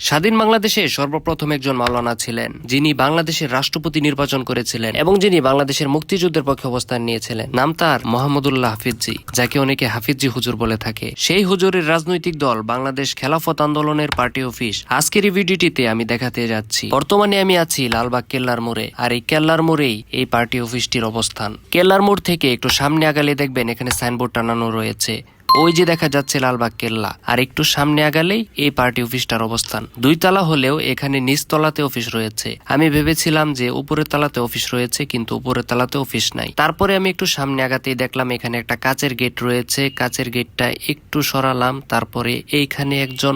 স্বাধীন বাংলাদেশে সর্বপ্রথম একজন মাওলানা ছিলেন, যিনি বাংলাদেশের রাষ্ট্রপতি নির্বাচন করেছিলেন এবং যিনি বাংলাদেশের মুক্তিযুদ্ধের পক্ষে অবস্থান নিয়েছিলেন। নাম তার মোহাম্মদুল্লাহ হাফিজি যাকে অনেকে হাফিজি হুজুর বলে থাকে। সেই হুজুরের রাজনৈতিক দল বাংলাদেশ খেলাফত আন্দোলনের পার্টি অফিস। আজকের এই ভিডিওটিতে আমি দেখাতে যাচ্ছি, বর্তমানে আমি আছি লালবাগ কেল্লার মোড়ে, আর এই কেল্লার মোড়েই এই পার্টি অফিসটির অবস্থান। কেল্লার মোড় থেকে একটু সামনে আগালে দেখবেন এখানে সাইনবোর্ড টানানো রয়েছে। ওই যে দেখা যাচ্ছে লালবাগ কেল্লা, আর একটু সামনে আগালেই এই পার্টি অফিসটার অবস্থান। দুই তালা হলেও এখানে নিচতলাতে অফিস রয়েছে। আমি ভেবেছিলাম যে উপরের তালাতে অফিস রয়েছে, কিন্তু উপরের তালাতে অফিস নাই। তারপরে আমি একটু সামনে আগাতেই দেখলাম এখানে একটা কাচের গেট রয়েছে। কাচের গেটটা একটু সরালাম, তারপরে এইখানে একজন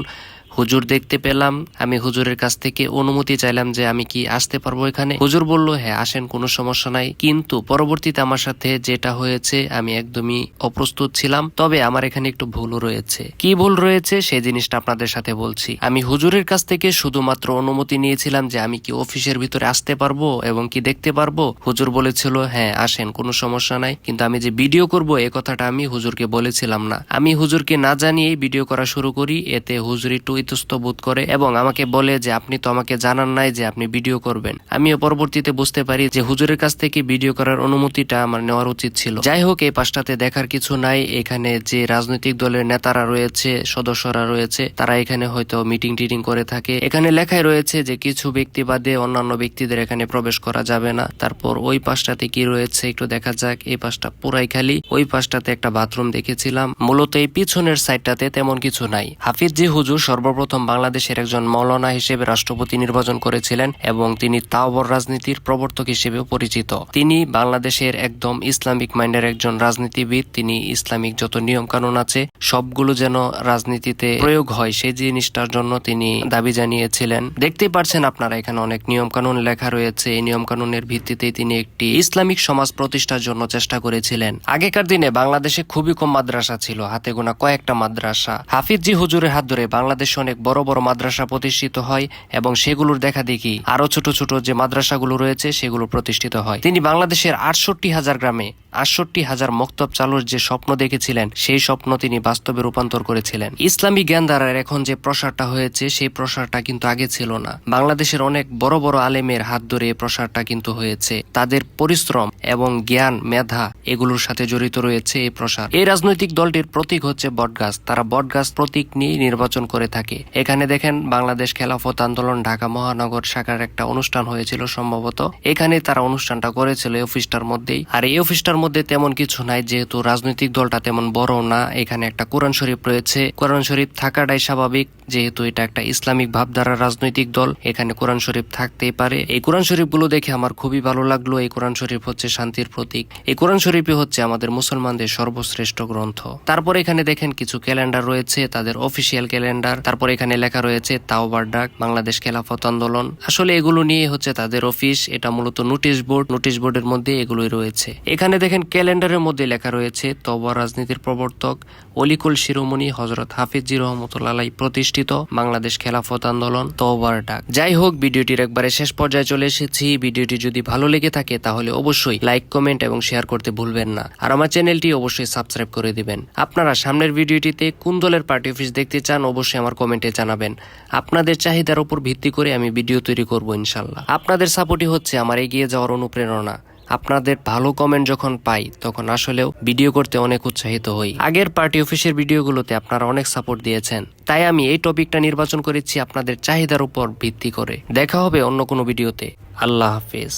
হুজুর দেখতে পেলাম, আমি হুজুরের কাছ থেকে অনুমতি চাইলাম যে আমি কি আসতে পারব এখানে। হুজুর বলল হ্যাঁ আসেন, কোনো সমস্যা নাই। কিন্তু পরবর্তীতে আমার সাথে যেটা হয়েছে, আমি একদমই অপ্রস্তুত ছিলাম। তবে আমার এখানে একটু ভুলও রয়েছে। কি ভুল রয়েছে সেই জিনিসটা আপনাদের সাথে বলছি। আমি হুজুরের কাছ থেকে শুধুমাত্র অনুমতি নিয়েছিলাম যে আমি কি অফিসের ভিতরে আসতে পারব এবং কি দেখতে পারব। হুজুর বলেছিল হ্যাঁ আসেন, কোনো সমস্যা নাই। কিন্তু আমি যে ভিডিও করব, এ কথাটা আমি হুজুরকে বলেছিলাম না। আমি হুজুরকে না জানিয়েই ভিডিও করা শুরু করি, এতে হুজুর একটু ইতস্ত বোধ করে এবং আমাকে বলে যে আপনি তো আমাকে জানান নাই যে আপনি ভিডিও করবেন। আমিও পরবর্তীতে বুঝতে পারি যে হুজুরের কাছ থেকে ভিডিও করার অনুমতিটা আমার নেওয়ার উচিত ছিল। যাই হোক, এই পাশটাতে দেখার কিছু নাই। এখানে যে রাজনৈতিক দলের নেতারা রয়েছে, সদস্যরা রয়েছে, তারা এখানে হয়তো মিটিং টিটিং করে থাকে। এখানে লেখাই রয়েছে যে কিছু ব্যক্তি বাদে অন্যান্য ব্যক্তিদের এখানে প্রবেশ করা যাবে না। তারপর ওই পাশটাতে কি রয়েছে একটু দেখা যাক। এই পাশটা পুরাই খালি। ওই পাশটাতে একটা বাথরুম দেখেছিলাম। মূলত এই পিছনের সাইডটাতে তেমন কিছু নাই। হাফিজ জি হুজুর সর্বপ্রথম বাংলাদেশের একজন মৌলানা হিসেবে রাষ্ট্রপতি নির্বাচন করেছিলেন এবং তিনি তাওবর রাজনীতির প্রবর্তক হিসেবেও পরিচিত। তিনি বাংলাদেশের একদম ইসলামিক মাইন্ডের একজন রাজনীতিবিদ। তিনি ইসলামিক যত নিয়ম কানুন আছে, সবগুলো যেন রাজনীতিতে প্রয়োগ হয়, সেই জিনিসটার জন্য তিনি দাবি জানিয়েছিলেন। দেখতেই পারছেন আপনারা, এখানে অনেক নিয়ম কানুন লেখা রয়েছে। এই নিয়ম কানুনের ভিত্তিতেই তিনি একটি ইসলামিক সমাজ প্রতিষ্ঠার জন্য চেষ্টা করেছিলেন। আগেকার দিনে বাংলাদেশে খুবই কম মাদ্রাসা ছিল, হাতে গোনা কয়েকটা মাদ্রাসা। হাফিজ জি হুজুরের হাত ধরে বাংলাদেশে অনেক বড় বড় মাদ্রাসা প্রতিষ্ঠিত হয় এবং সেগুলোর দেখা দেখি আরও ছোট ছোট যে মাদ্রাসাগুলো রয়েছে সেগুলো প্রতিষ্ঠিত হয়। তিনি বাংলাদেশের আটষট্টি হাজার গ্রামে আটষট্টি হাজার মক্তব চালুর যে স্বপ্ন দেখেছিলেন, সেই স্বপ্ন তিনি বাস্তবে রূপান্তর করেছিলেন। ইসলামী জ্ঞান দ্বারার এখন যে প্রসারটা হয়েছে, সেই প্রসারটা কিন্তু আগে ছিল না। বাংলাদেশের অনেক বড় বড় আলেমের হাত ধরে এই প্রসারটা কিন্তু হয়েছে। তাদের পরিশ্রম এবং জ্ঞান, মেধা এগুলোর সাথে জড়িত রয়েছে এই প্রসার। এই রাজনৈতিক দলটির প্রতীক হচ্ছে বটগাছ। তারা বটগাছ প্রতীক নিয়ে নির্বাচন করে থাকে। এখানে দেখেন, বাংলাদেশ খেলাফত আন্দোলন, ঢাকা মহানগর শাখার একটা অনুষ্ঠান হয়েছিল সম্ভবত। এখানে তারা অনুষ্ঠানটা করেছিল এই অফিসটার মধ্যেই। আর এই অফিসটার মধ্যে তেমন কিছু নাই, যেহেতু রাজনৈতিক দলটা তেমন বড় না। এখানে একটা কোরআন শরীফ রয়েছে। কোরআন শরীফ থাকাটাই স্বাভাবিক। যেহেতু এটা একটা ইসলামিক ভাবধারা রাজনৈতিক দল, এখানে কোরআন শরীফ থাকতেই পারে। এই কোরআন শরীফগুলো দেখে আমার খুবই ভালো লাগল। এই কোরআন শরীফ হচ্ছে শান্তির প্রতীক। এই কোরআন শরীফই হচ্ছে আমাদের মুসলমানদের সর্বশ্রেষ্ঠ গ্রন্থ। তারপর এখানে দেখেন কিছু ক্যালেন্ডার রয়েছে, তাদের অফিসিয়াল ক্যালেন্ডার। তারপর এখানে লেখা রয়েছে, তাওবার ডাক, বাংলাদেশ খেলাফত আন্দোলন। আসলে এগুলো নিয়ে হচ্ছে তাদের অফিস, এটা মূলত নোটিশ বোর্ড। নোটিশ বোর্ডের মধ্যে এগুলোই রয়েছে। এখানে দেখেন ক্যালেন্ডারের মধ্যে লেখা রয়েছে তবা রাজনীতির প্রবর্তক, অলিকুল শিরোমণি হজরত হাফিজি রহমতুল্লাহ প্রতিষ্ঠিত বাংলাদেশ খেলাফত আন্দোলন তওবার ডাক। যাই হোক, ভিডিওটির একবারে শেষ পর্যায়ে চলে এসেছি। ভিডিওটি যদি ভালো লেগে থাকে, তাহলে অবশ্যই লাইক, কমেন্ট এবং শেয়ার করতে ভুলবেন না। আর আমার চ্যানেলটি অবশ্যই সাবস্ক্রাইব করে দিবেন। আপনারা সামনের ভিডিওটিতে কোন দলের পার্টি অফিস দেখতে চান, অবশ্যই আমার কমেন্টে জানাবেন। আপনাদের চাহিদার উপর ভিত্তি করে আমি ভিডিও তৈরি করব, ইনশাল্লাহ। আপনাদের সাপোর্টই হচ্ছে আমার এগিয়ে যাওয়ার অনুপ্রেরণা। আপনাদের ভালো কমেন্ট যখন পাই, তখন আসলেও ভিডিও করতে অনেক উৎসাহিত হই। আগের পার্টি অফিসের ভিডিওগুলোতে আপনারা অনেক সাপোর্ট দিয়েছেন। তাই আমি এই টপিকটা নির্বাচন করেছি আপনাদের চাহিদার উপর ভিত্তি করে। দেখা হবে অন্য কোনো ভিডিওতে আল্লাহ হাফিজ।